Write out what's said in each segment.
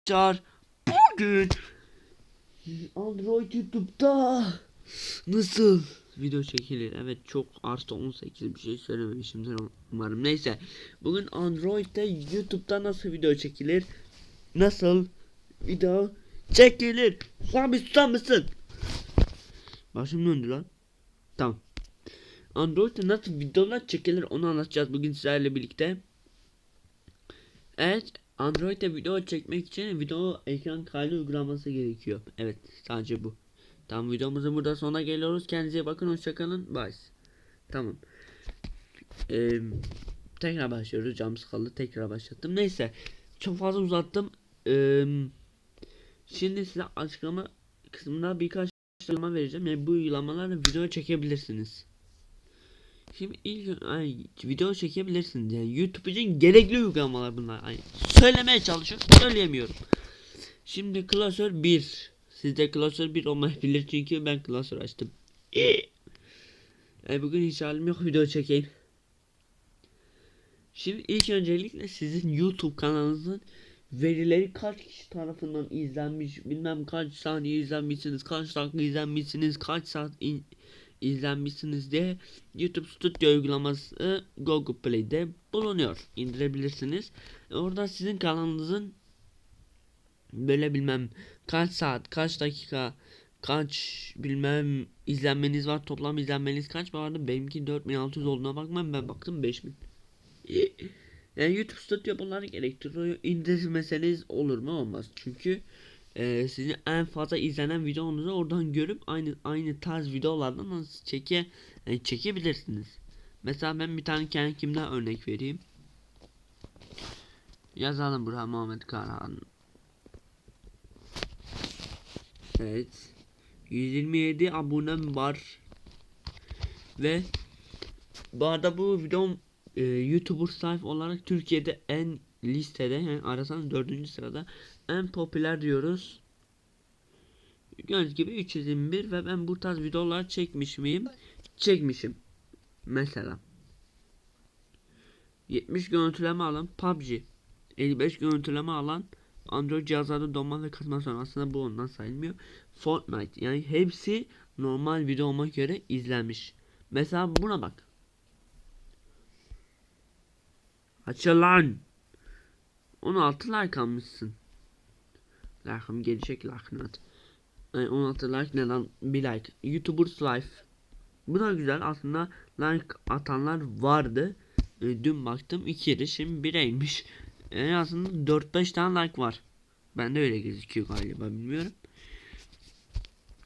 Arkadaşlar bugün Android YouTube'da nasıl video çekilir? Evet çok artı 18 bir şey söylememişimdir umarım. Neyse bugün Android'de YouTube'da nasıl video çekilir? Nasıl video çekilir? Sen bir susar mısın? Başım döndü lan. Tamam. Android'de nasıl videolar çekilir onu anlatacağız bugün sizlerle birlikte. Evet Android'de video çekmek için video ekran kaydı uygulaması gerekiyor. Evet sadece bu. Tamam videomuzun burada sonuna geliyoruz. Kendinize bakın hoşçakalın. Bye. Tamam. Ee, tekrar başlıyoruz. Cam sıkıldı. Tekrar başlattım. Neyse. Çok fazla uzattım. Ee, şimdi size açıklama kısmında birkaç uygulama vereceğim. Yani bu uygulamalarla video çekebilirsiniz. Şimdi ilk ay, video çekebilirsiniz yani YouTube için gerekli uygulamalar bunlar. Ay, söylemeye çalışıyorum söyleyemiyorum. Şimdi klasör 1. Sizde klasör 1 olmayabilir çünkü ben klasör açtım. E, bugün hiç halim yok video çekeyim. Şimdi ilk öncelikle sizin YouTube kanalınızın verileri kaç kişi tarafından izlenmiş bilmem kaç saniye izlenmişsiniz kaç dakika izlenmişsiniz kaç saat in, izlenmişsiniz diye YouTube Studio uygulaması Google Play'de bulunuyor. İndirebilirsiniz. Orada sizin kanalınızın böyle bilmem kaç saat, kaç dakika, kaç bilmem izlenmeniz var. Toplam izlenmeniz kaç vardı? Benimki 4600 olduğuna bakmayın ben baktım 5000. Yani YouTube Studio bunları gerektiriyor. İndirmeseniz olur mu? Olmaz. Çünkü e, sizin en fazla izlenen videonuzu oradan görüp aynı aynı tarz videolardan çeke yani çekebilirsiniz. Mesela ben bir tane kendimden örnek vereyim. Yazalım buraya Muhammed Karahan. Evet. 127 abonem var. Ve bu arada bu videom e, YouTuber sayfa olarak Türkiye'de en listede yani arasanız dördüncü sırada en popüler diyoruz. Gördüğünüz gibi 321 ve ben bu tarz videolar çekmiş miyim? Çekmişim. Mesela 70 görüntüleme alan PUBG 55 görüntüleme alan Android cihazlarda donma ve kısma sonra aslında bu ondan sayılmıyor. Fortnite yani hepsi normal video olmak göre izlenmiş. Mesela buna bak. Açıl lan. 16 like almışsın. Like'ım gelecek like'ını at. Yani 16 like neden bir like. YouTubers Life. Bu da güzel aslında like atanlar vardı. E, dün baktım 2'ydi şimdi 1'eymiş. Yani aslında 4-5 tane like var. Bende öyle gözüküyor galiba bilmiyorum.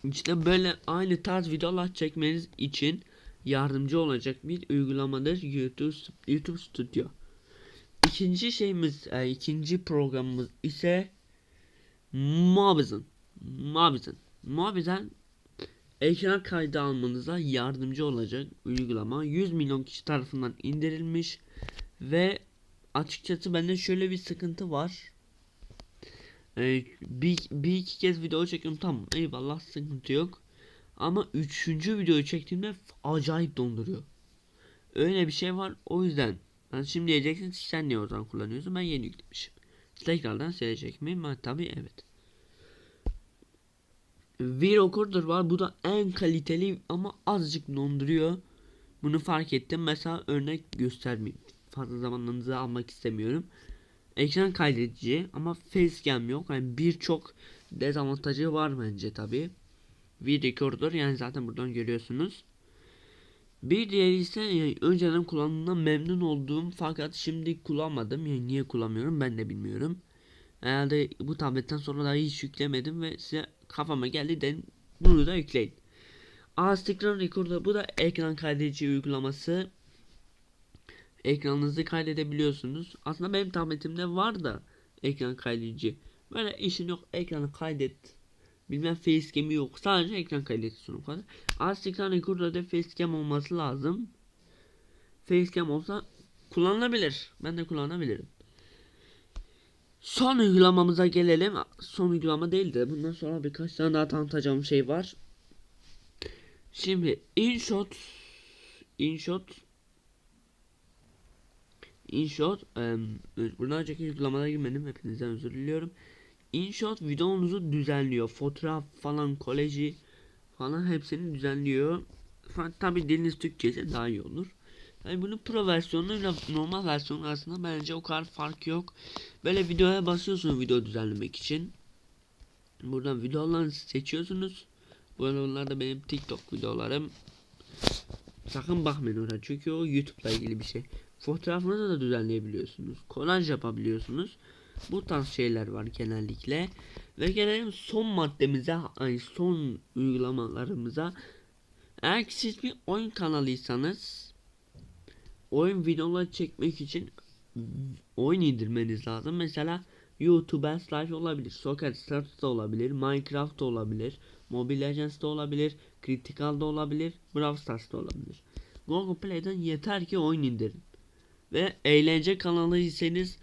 İşte böyle aynı tarz videolar çekmeniz için yardımcı olacak bir uygulamadır YouTube YouTube Studio. İkinci şeyimiz, e, ikinci programımız ise Mobizen. Mobizen. Mobizen ekran kaydı almanıza yardımcı olacak uygulama. 100 milyon kişi tarafından indirilmiş ve açıkçası bende şöyle bir sıkıntı var. Ee, bir, bir iki kez video çekiyorum tamam eyvallah sıkıntı yok. Ama üçüncü videoyu çektiğimde acayip donduruyor. Öyle bir şey var o yüzden. Ben şimdi diyeceksin sen niye oradan kullanıyorsun ben yeni yüklemişim. Tekrardan silecek miyim? Ha, tabii evet. V-Recorder var. Bu da en kaliteli ama azıcık donduruyor. Bunu fark ettim. Mesela örnek göstermeyeyim. Fazla zamanınızı almak istemiyorum. Ekran kaydedici ama facecam yok. Yani birçok dezavantajı var bence tabi. V-Recorder yani zaten buradan görüyorsunuz. Bir diğeri ise yani önceden kullandığımda memnun olduğum fakat şimdi kullanmadım. Yani niye kullanmıyorum ben de bilmiyorum. Herhalde bu tabletten sonra daha hiç yüklemedim ve size kafama geldi den bunu da yükleyin. Az ekran recorder bu da ekran kaydedici uygulaması. Ekranınızı kaydedebiliyorsunuz. Aslında benim tabletimde var da ekran kaydedici. Böyle işin yok ekranı kaydet. Bilmem facecam'i yok. Sadece ekran kaydediyorsun o kadar. Az ekran recorder'da facecam olması lazım. Facecam olsa kullanılabilir. Ben de kullanabilirim. Son uygulamamıza gelelim. Son uygulama değil de bundan sonra birkaç tane daha tanıtacağım şey var. Şimdi InShot InShot InShot um, buradan önceki uygulamalara girmedim. Hepinizden özür diliyorum. InShot videonuzu düzenliyor. Fotoğraf falan, koleji falan hepsini düzenliyor. Tabi diliniz Türkçe ise daha iyi olur. Yani bunun pro versiyonuyla normal versiyonu arasında bence o kadar fark yok. Böyle videoya basıyorsunuz video düzenlemek için. Buradan videolarınızı seçiyorsunuz. Arada onlar da benim TikTok videolarım. Sakın bakmayın ona çünkü o YouTube'la ilgili bir şey. Fotoğrafınızı da düzenleyebiliyorsunuz. Kolaj yapabiliyorsunuz. Bu tarz şeyler var genellikle. Ve gelelim son maddemize, ay son uygulamalarımıza. Eğer ki siz bir oyun kanalıysanız oyun videoları çekmek için oyun indirmeniz lazım. Mesela YouTube Live olabilir, Soccer Stars da olabilir, Minecraft da olabilir, Mobile Legends da olabilir, Critical da olabilir, Brawl Stars da olabilir. Google Play'den yeter ki oyun indirin. Ve eğlence kanalıysanız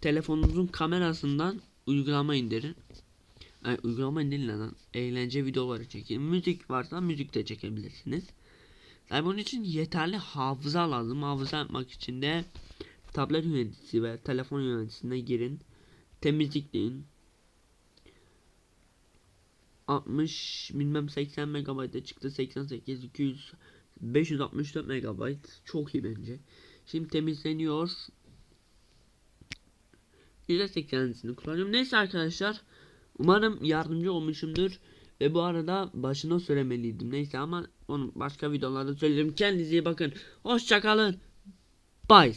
telefonunuzun kamerasından uygulama indirin. Ay, uygulama indirin lan. Eğlence videoları çekin. Müzik varsa müzik de çekebilirsiniz. Yani bunun için yeterli hafıza lazım. Hafıza yapmak için de tablet yöneticisi ve telefon yöneticisine girin. Temizlikleyin. 60 bilmem 80 megabayta çıktı 88 200 564 megabayt çok iyi bence. Şimdi temizleniyor. %80'sini kullanıyorum. Neyse arkadaşlar. Umarım yardımcı olmuşumdur. Ve bu arada başına söylemeliydim. Neyse ama onu başka videolarda söylerim. Kendinize iyi bakın. Hoşçakalın. Bye.